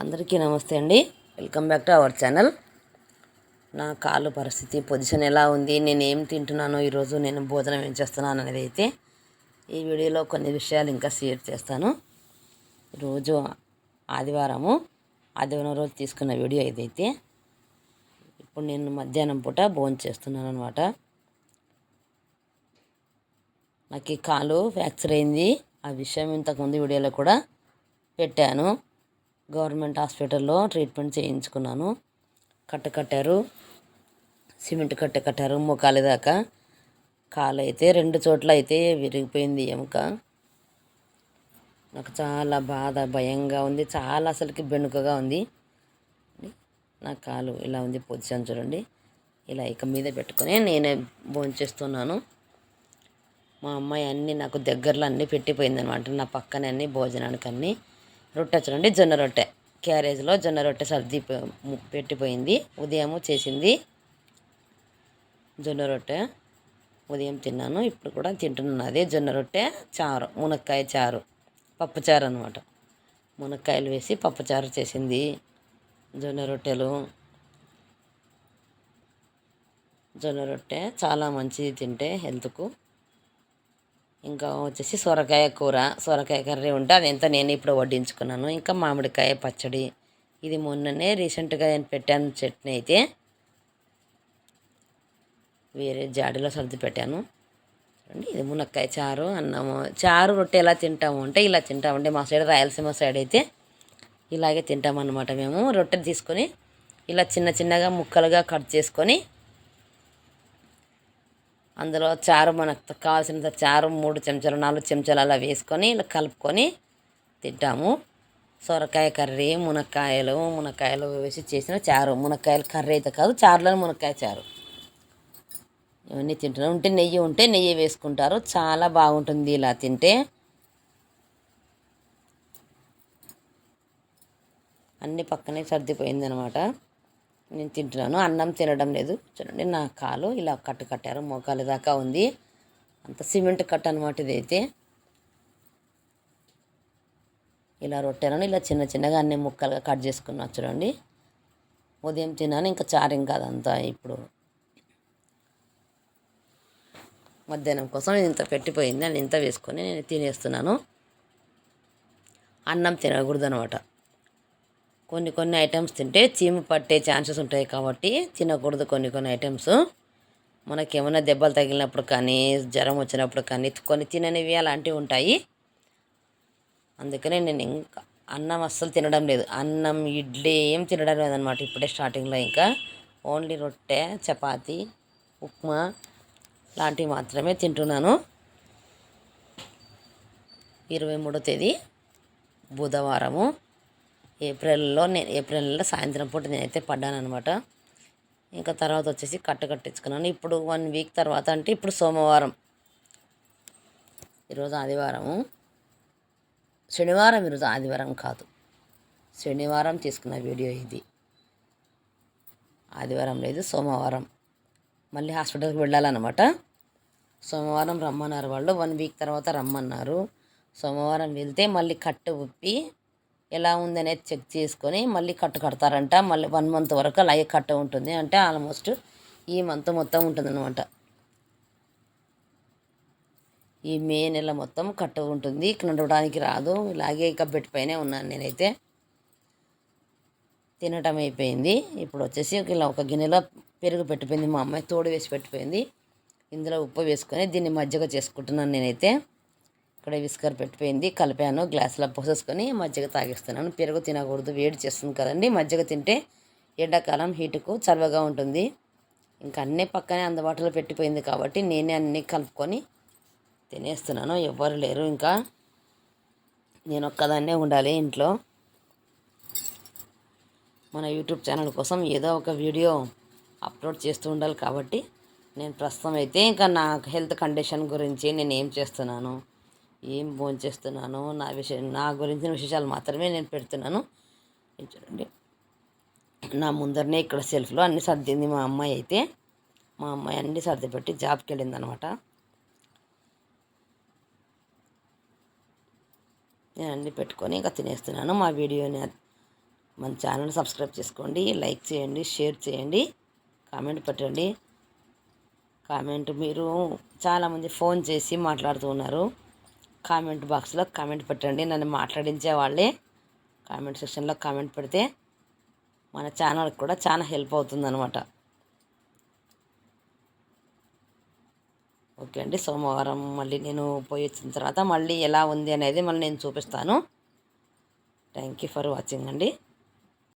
అందరికీ నమస్తే అండి. Welcome back to our channel. నా కాలు పరిస్థితి పొజిషన్ ఎలా ఉంది నేను ఏం తింటున్నానో ఈరోజు నేను భోజనం ఏం చేస్తున్నాను అనేది అయితే ఈ వీడియోలో కొన్ని విషయాలు ఇంకా షేర్ చేస్తాను. రోజు ఆదివారము ఆదివారం రోజు తీసుకున్న వీడియో ఇదైతే. ఇప్పుడు నేను మధ్యాహ్నం పూట భోజనం చేస్తున్నాను అనమాట నాకు ఈ కాలు ఫ్రాక్చర్ అయింది. ఆ విషయం ఇంతకుముందు వీడియోలో కూడా పెట్టాను. గవర్నమెంట్ హాస్పిటల్లో ట్రీట్మెంట్ చేయించుకున్నాను. కట్ట కట్టారు. సిమెంట్ కట్ట కట్టారు మోకాలి దాకా. కాలు అయితే రెండు చోట్ల అయితే విరిగిపోయింది ఎముక. నాకు చాలా బాధ భయంగా ఉంది. చాలా అసలుకి బెనుకగా ఉంది. నా కాలు ఇలా ఉంది పొజిషన్ చూడండి. ఇలా ఇక మీద పెట్టుకొని నేనే భోంచేస్తున్నాను మా అమ్మాయి అన్నీ నాకు దగ్గరలో అన్నీ పెట్టిపోయింది అనమాట నా పక్కనే అన్ని భోజనానికి అన్నీ రొట్టె చూడండి జొన్న రొట్టె. క్యారేజ్లో జొన్న రొట్టె సర్ది పె- పెట్టిపోయింది. ఉదయము చేసింది జొన్న రొట్టె. ఉదయం తిన్నాను ఇప్పుడు కూడా తింటున్నాను అదే జొన్న రొట్టె చారు మునక్కాయ చారు పప్పుచారు అనమాట మునక్కాయలు వేసి పప్పుచారు చేసింది జొన్న రొట్టెలు. జొన్న రొట్టె చాలా మంచిది తింటే హెల్త్కు. ఇంకా వచ్చేసి సొరకాయ కూర సొరకాయ కర్రీ ఉంటే అది ఎంత నేను ఇప్పుడు వడ్డించుకున్నాను. ఇంకా మామిడికాయ పచ్చడి. ఇది మొన్ననే రీసెంట్గా నేను పెట్టాను చట్నీ అయితే. వేరే జాడీలో సర్ది పెట్టాను. చూడండి ఇది మునక్కాయ చారు అన్నము. చారు రొట్టె ఎలా తింటాము అంటే ఇలా తింటామంటే మా సైడ్ రాయలసీమ సైడ్ అయితే ఇలాగే తింటామన్నమాట మేము. రొట్టె తీసుకొని ఇలా చిన్న చిన్నగా ముక్కలుగా కట్ చేసుకొని అందులో చారు మనకు కావాల్సినంత చారు మూడు చెంచాలు నాలుగు చెంచాలు అలా వేసుకొని ఇలా కలుపుకొని తింటాము. సొరకాయ కర్రీ మునక్కాయలు మునక్కాయలు వేసి చేసిన చారు. మునక్కాయలు కర్రీ అయితే కాదు చారులో మునక్కాయ చారు. ఇవన్నీ తింటున్నాం. ఉంటే నెయ్యి ఉంటే నెయ్యి వేసుకుంటారు. చాలా బాగుంటుంది ఇలా తింటే. అన్ని పక్కనే సర్దిపోయిందనమాట. నేను తింటున్నాను అన్నం తినడం లేదు. చూడండి నా కాలు ఇలా కట్టు కట్టారు మోకాలు దాకా ఉంది. అంత సిమెంట్ కట్ట అనమాట ఇదైతే ఇలా రొట్టెలను ఇలా చిన్న చిన్నగా అన్ని ముక్కలుగా కట్ చేసుకున్నా చూడండి. ఉదయం తిన్నాను ఇంకా చారింగ్ కాదంతా ఇప్పుడు. మధ్యాహ్నం కోసం నేను ఇంత పెట్టిపోయింది అని ఇంత వేసుకొని నేను తినేస్తున్నాను. అన్నం తినకూడదు అనమాట కొన్ని కొన్ని ఐటమ్స్ తింటే చీము పట్టే ఛాన్సెస్ ఉంటాయి కాబట్టి తినకూడదు కొన్ని కొన్ని ఐటమ్స్ మనకి ఏమైనా దెబ్బలు తగిలినప్పుడు కానీ జ్వరం వచ్చినప్పుడు కానీ కొన్ని తిననివి అలాంటివి ఉంటాయి. అందుకనే నేను ఇంకా అన్నం అస్సలు తినడం లేదు. అన్నం ఇడ్లీ ఏం తినడం లేదనమాట ఇప్పుడే స్టార్టింగ్లో ఇంకా. ఓన్లీ రొట్టె చపాతి ఉప్మా లాంటివి మాత్రమే తింటున్నాను. ఇరవై మూడో తేదీ బుధవారము. ఏప్రిల్లో నేను ఏప్రిల్లో సాయంత్రం పూట నేనైతే పడ్డాను అనమాట ఇంకా తర్వాత వచ్చేసి కట్ట కట్టించుకున్నాను. ఇప్పుడు వన్ వీక్ తర్వాత అంటే ఇప్పుడు సోమవారం. ఈరోజు ఆదివారము. శనివారం ఈరోజు ఆదివారం కాదు. శనివారం తీసుకున్న వీడియో ఇది. ఆదివారం లేదు సోమవారం. మళ్ళీ హాస్పిటల్కి వెళ్ళాలన్నమాట. సోమవారం రమ్మన్నారు వాళ్ళు. వన్ వీక్ తర్వాత రమ్మన్నారు. సోమవారం వెళ్తే మళ్ళీ కట్టు ఉప్పి ఎలా ఉందనేది చెక్ చేసుకొని మళ్ళీ కట్టు కడతారంట. మళ్ళీ వన్ మంత్ వరకు అలాగే కట్ట ఉంటుంది. అంటే ఆల్మోస్ట్ ఈ మంత్ మొత్తం ఉంటుందన్నమాట. ఈ మే నెల మొత్తం కట్ట ఉంటుంది. నడవడానికి రాదు. ఇలాగే ఇక పెట్టిపోయినే ఉన్నాను నేనైతే. తినటం అయిపోయింది. ఇప్పుడు వచ్చేసి ఇలా ఒక గిన్నెలో పెరుగు పెట్టిపోయింది మా అమ్మాయి. తోడు వేసి పెట్టిపోయింది. ఇందులో ఉప్పు వేసుకొని దీన్ని మజ్జిగ చేసుకుంటున్నాను నేనైతే. ఇక్కడ విస్కర్ పెట్టిపోయింది. కలిపాను గ్లాసులో పోసేసుకొని మజ్జిగ తాగిస్తున్నాను. పెరుగు తినకూడదు వేడి చేస్తుంది కదండి. మజ్జిగ తింటే ఎండాకాలం హీటుకు చల్లగా ఉంటుంది. ఇంకా అన్నీ పక్కనే అందుబాటులో పెట్టిపోయింది కాబట్టి నేనే అన్నీ కలుపుకొని తినేస్తున్నాను. ఎవ్వరు లేరు ఇంకా. నేను ఒక్కదాన్నే ఉండాలి ఇంట్లో. మన యూట్యూబ్ ఛానల్ కోసం ఏదో ఒక వీడియో అప్లోడ్ చేస్తూ ఉండాలి కాబట్టి నేను ప్రస్తుతం అయితే ఇంకా నా హెల్త్ కండిషన్ గురించి నేను ఏం చేస్తున్నాను. ఏం భోజనం చేస్తున్నాను? నా విషయం నా గురించిన విశేషాలు మాత్రమే నేను పెడుతున్నాను. చూడండి. నా ముందరనే ఇక్కడ సెల్ఫ్లో అన్ని సర్దింది మా అమ్మాయి అయితే. మా అమ్మాయి అన్ని సర్ది పెట్టి జాబ్కి వెళ్ళింది అనమాట నేను అన్ని పెట్టుకొని ఇంకా తినేస్తున్నాను. మా వీడియోని మన ఛానల్ సబ్స్క్రైబ్ చేసుకోండి. లైక్ చేయండి షేర్ చేయండి కామెంట్ పెట్టండి. కామెంట్ మీరు చాలామంది ఫోన్ చేసి మాట్లాడుతూ ఉన్నారు. కామెంట్ బాక్స్లో కామెంట్ పెట్టండి. నన్ను మాట్లాడించే వాళ్ళే కామెంట్ సెక్షన్లో కామెంట్ పెడితే మన ఛానల్కి కూడా చాలా హెల్ప్ అవుతుందన్నమాట. ఓకే అండి. సోమవారం మళ్ళీ నేను పోయి వచ్చిన తర్వాత మళ్ళీ ఎలా ఉంది అనేది మళ్ళీ నేను చూపిస్తాను. థ్యాంక్ యూ ఫర్ వాచింగ్ అండి.